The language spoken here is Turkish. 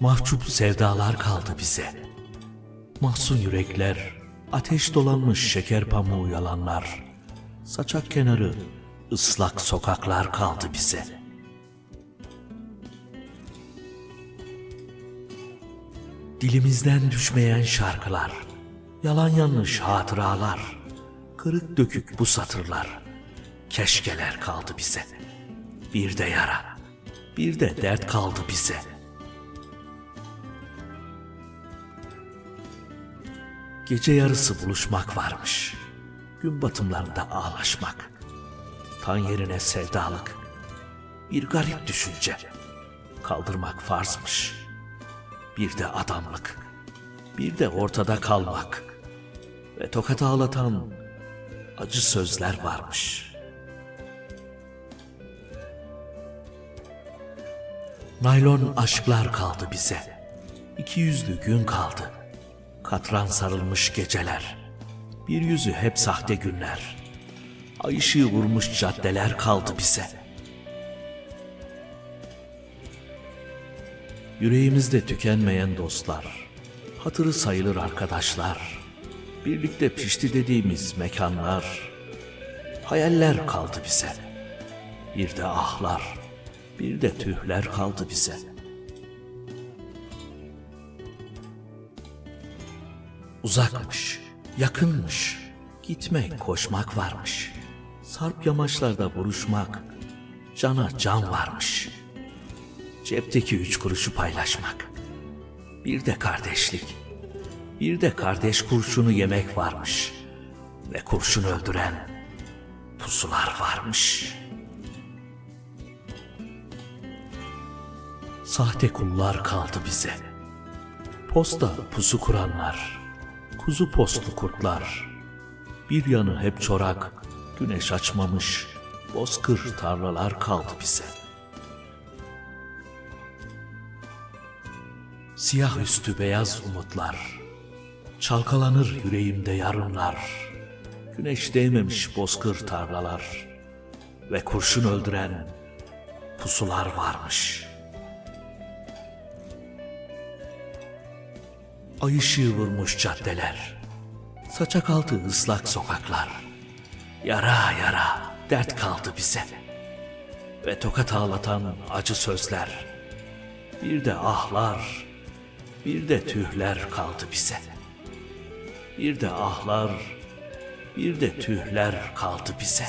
Mahcup sevdalar kaldı bize. Mahzun yürekler, ateş dolanmış şeker pamuğu yalanlar. Saçak kenarı, ıslak sokaklar kaldı bize. Dilimizden düşmeyen şarkılar, yalan yanlış hatıralar, kırık dökük bu satırlar, keşkeler kaldı bize. Bir de yara, bir de dert kaldı bize. Gece yarısı buluşmak varmış. Gün batımlarında ağlaşmak. Tan yerine sevdalık. Bir garip düşünce. Kaldırmak farzmış. Bir de adamlık. Bir de ortada kalmak. Ve tokat ağlatan acı sözler varmış. Naylon aşklar kaldı bize. İki yüzlü gün kaldı. Katran sarılmış geceler. Bir yüzü hep sahte günler. Ay ışığı vurmuş caddeler kaldı bize. Yüreğimizde tükenmeyen dostlar. Hatırı sayılır arkadaşlar. Birlikte pişti dediğimiz mekanlar. Hayaller kaldı bize. Bir de ahlar. Bir de tühler kaldı bize. Uzakmış, yakınmış, gitmek, koşmak varmış. Sarp yamaçlarda vuruşmak, cana can varmış. Cepteki üç kuruşu paylaşmak. Bir de kardeşlik, bir de kardeş kurşunu yemek varmış. Ve kurşun öldüren pusular varmış. Sahte kullar kaldı bize. Posta pusu kuranlar, kuzu postlu kurtlar. Bir yanı hep çorak, güneş açmamış, bozkır tarlalar kaldı bize. Siyah üstü beyaz umutlar, çalkalanır yüreğimde yarınlar. Güneş değmemiş bozkır tarlalar ve kurşun öldüren pusular varmış.'' Ay ışığı vurmuş caddeler. Saçak altı ıslak sokaklar. Yara yara dert kaldı bize. Ve tokat ağlatan acı sözler. Bir de ahlar, bir de tühler kaldı bize. Bir de ahlar, bir de tühler kaldı bize.